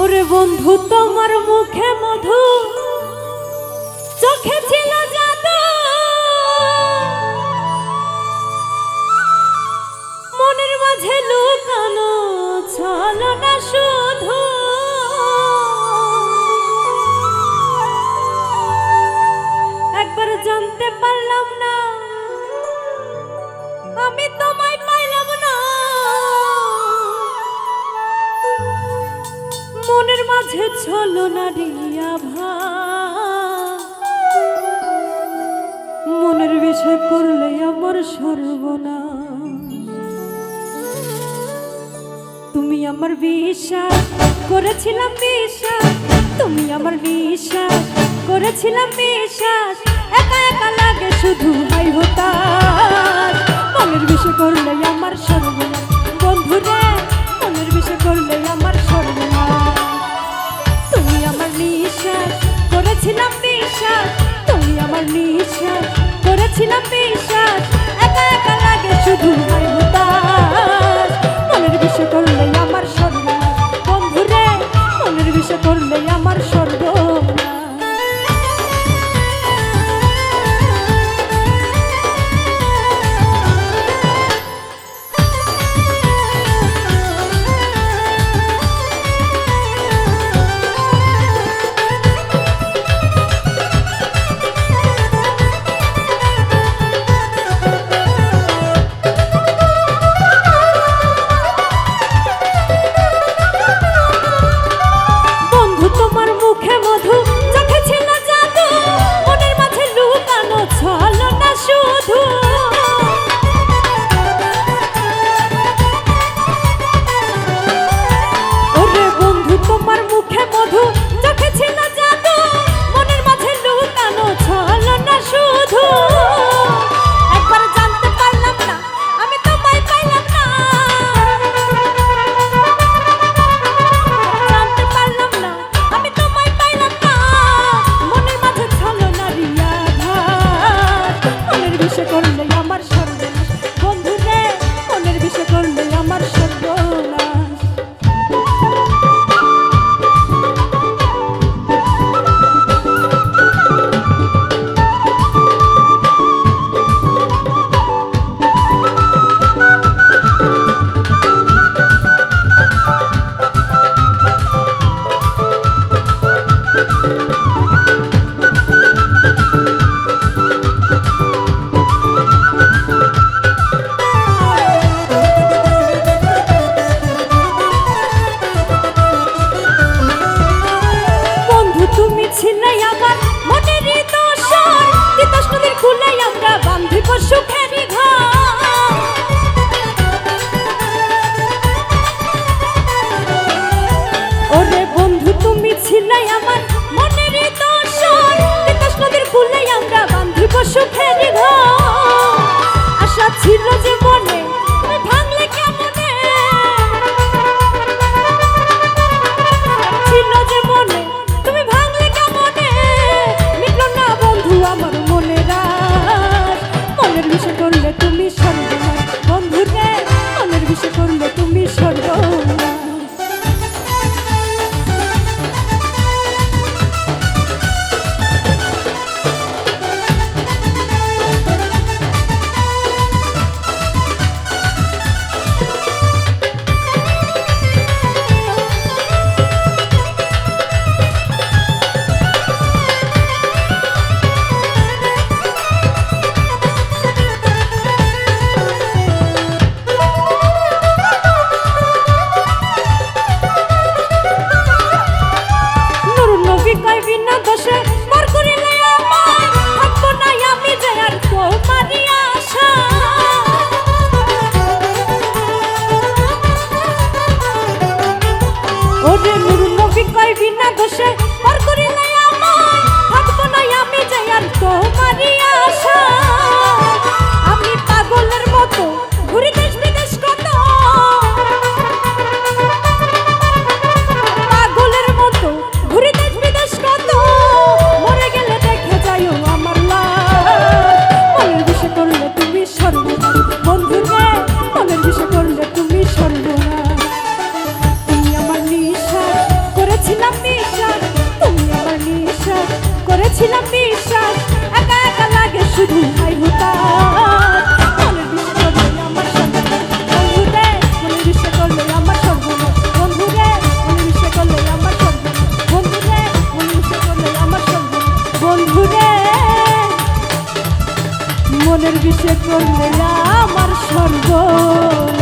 ওরে বন্ধু, তোমার মুখে মধু, চোখে ছিল মনের মাঝে লুকানো ছলো না শুধু। একবার জানতে পারলাম মাঝে ছলো না ভা মনের বিষয় করলে আমার সর্বনা তুমি আমার বিশ্বাস করেছিলাম বিশ্বাস। তুমি আমার বিশ্বাস করেছিলাম বিশ্বাস। একা একা লাগে শুধু হাই হতাশ। মনের বিষয় করলে আমার সর্বনা করেছিলাম বিশ্বাস নদীর কুলে আমরা বান্ধিব সুখেরই ঘর ওরে বন্ধু, তুমি ছিলে আমার মনের দর্শন। তিতাস নদীর কুলে আমরা বান্ধিব সুখেরই ঘর আশা ছিল যে বিনা দোষে মর করিলে আমার থাকব না আমি যে আর তোমারই আশা। বিনা দোষে বিষে করলে আমার সর্বনাশ